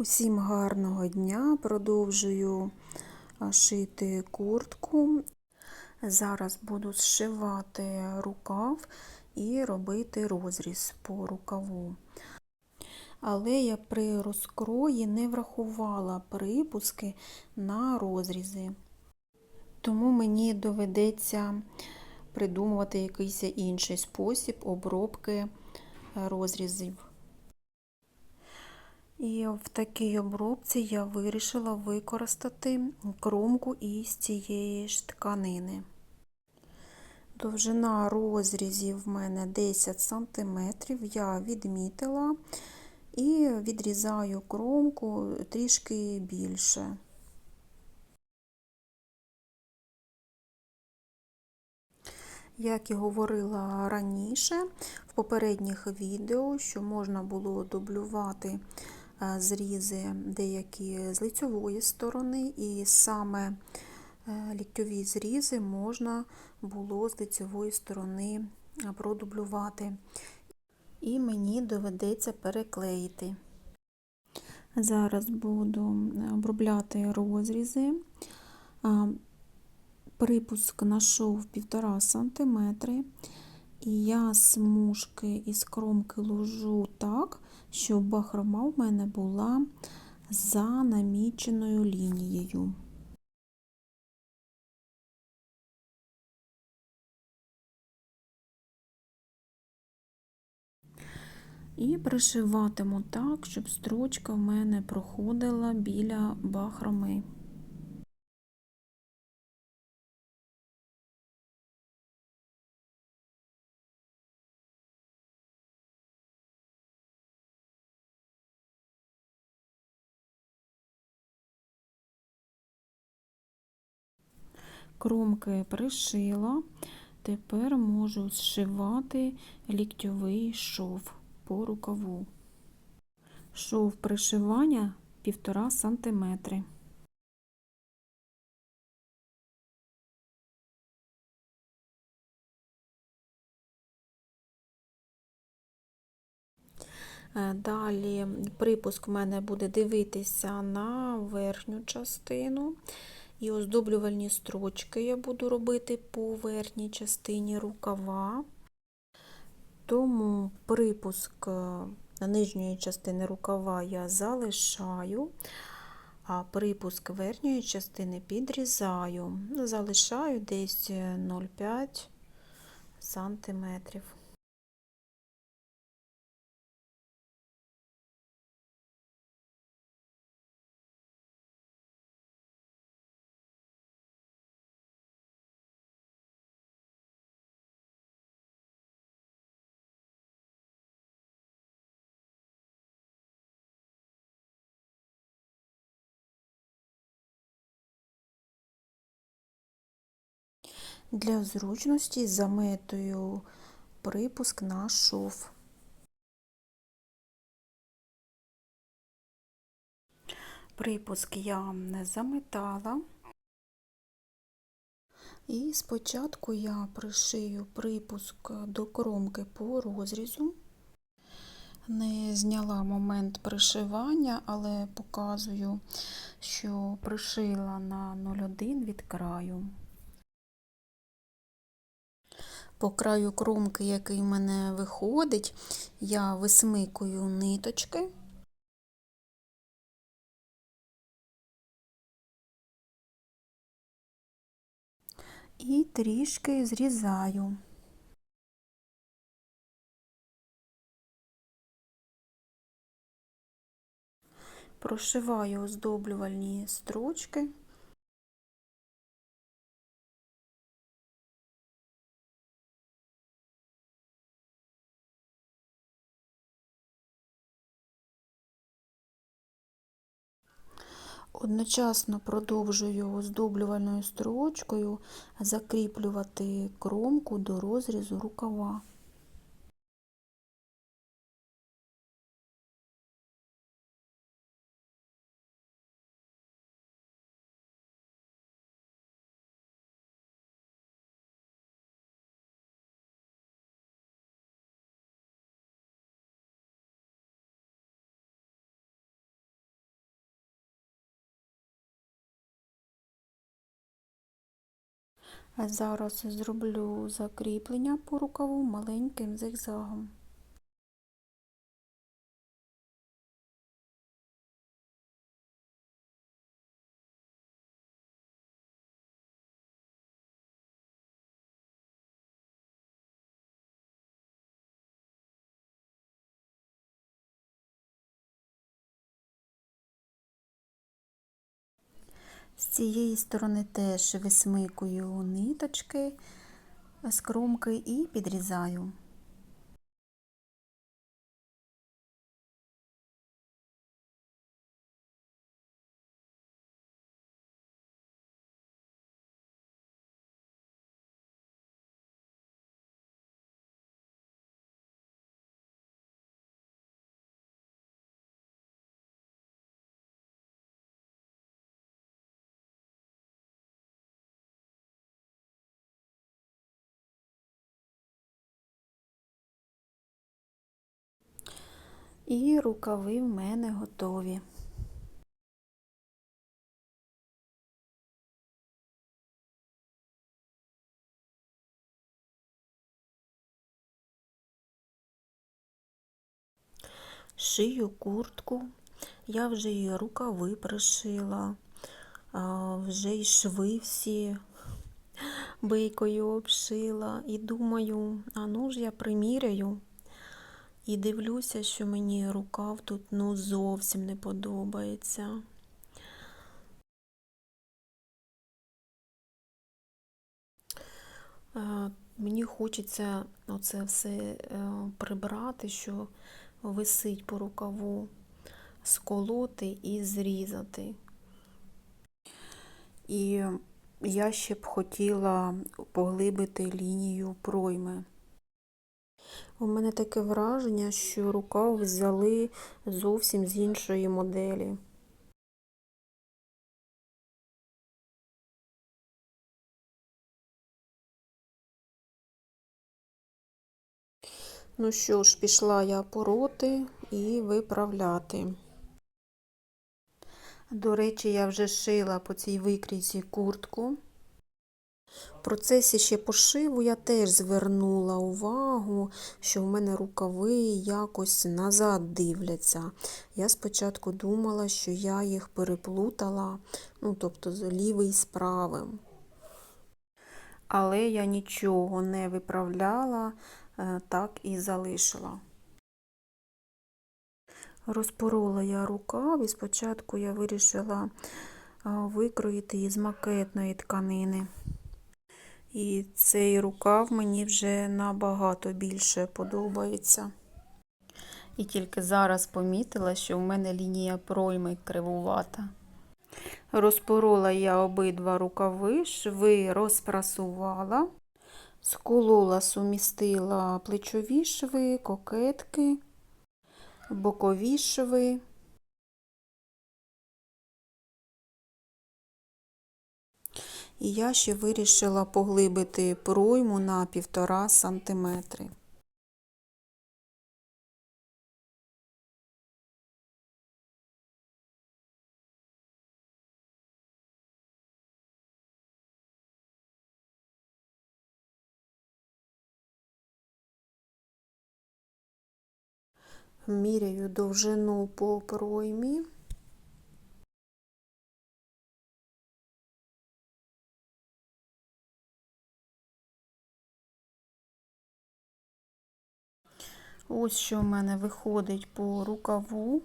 Усім гарного дня. Продовжую шити куртку. Зараз буду зшивати рукав і робити розріз по рукаву. Але я при розкрої не врахувала припуски на розрізи. Тому мені доведеться придумувати якийсь інший спосіб обробки розрізів. І в такій обробці я вирішила використати кромку із цієї ж тканини. Довжина розрізів в мене 10 см, я відмітила і відрізаю кромку трішки більше. Як і говорила раніше, в попередніх відео, що можна було дублювати зрізи деякі з лицьової сторони, і саме ліктьові зрізи можна було з лицьової сторони продублювати. І мені доведеться переклеїти. Зараз буду обробляти розрізи. Припуск нашов 1,5 см, і я смужки із кромки ложу так, щоб бахрома в мене була за наміченою лінією. І пришиватиму так, щоб строчка в мене проходила біля бахроми. Кромки пришила, тепер можу зшивати ліктьовий шов по рукаву. Шов пришивання 1,5 см. Далі припуск в мене буде дивитися на верхню частину. І оздоблювальні строчки я буду робити по верхній частині рукава, тому припуск на нижньої частини рукава я залишаю, а припуск верхньої частини підрізаю, залишаю десь 0,5 сантиметрів. Для зручності заметую припуск на шов. Припуск я не заметала. І спочатку я пришию припуск до кромки по розрізу. Не зняла момент пришивання, але показую, що пришила на 0,1 від краю. По краю кромки, який в мене виходить, я висмикую ниточки. І трішки зрізаю. Прошиваю оздоблювальні строчки. Одночасно продовжую оздоблювальною строчкою закріплювати кромку до розрізу рукава. Зараз зроблю закріплення по рукаву маленьким зигзагом. З цієї сторони теж висмикую ниточки з кромки і підрізаю. І рукави в мене готові. Шию куртку, я вже і рукави пришила, вже і шви всі бейкою обшила. І думаю, а ну ж я приміряю. І дивлюся, що мені рукав тут ну зовсім не подобається. Е, Мені хочеться оце все е, прибрати, що висить по рукаву, сколоти і зрізати. І я ще б хотіла поглибити лінію пройми. У мене таке враження, що рукав взяли зовсім з іншої моделі. Ну що ж, пішла я пороти і виправляти. До речі, я вже шила по цій викрійці куртку. В процесі ще пошиву я теж звернула увагу, що в мене рукави якось назад дивляться. Я спочатку думала, що я їх переплутала, ну, тобто лівий з правим. Але я нічого не виправляла, е, так і залишила. Розпорола я рукав і спочатку я вирішила викроїти із макетної тканини. І цей рукав мені вже набагато більше подобається. І тільки зараз помітила, що в мене лінія пройми кривувата. Розпорола я обидва рукави, шви розпрасувала, сколола, сумістила плечові шви, кокетки, бокові шви. І я ще вирішила поглибити пройму на півтора сантиметри. Міряю довжину по проймі. Ось що в мене виходить по рукаву.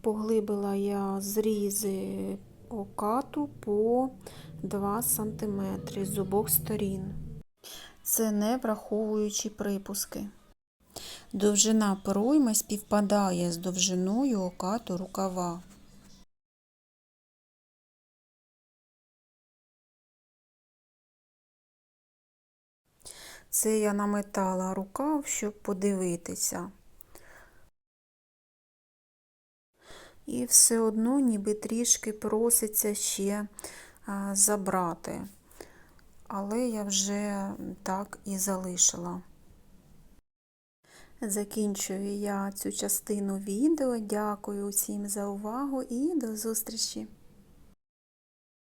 Поглибила я зрізи окату по 2 см з обох сторін. Це не враховуючи припуски. Довжина пройми співпадає з довжиною окату рукава. Це я наметала рукав, щоб подивитися. І все одно ніби трішки проситься ще забрати. Але я вже так і залишила. Закінчую я цю частину відео. Дякую усім за увагу і до зустрічі!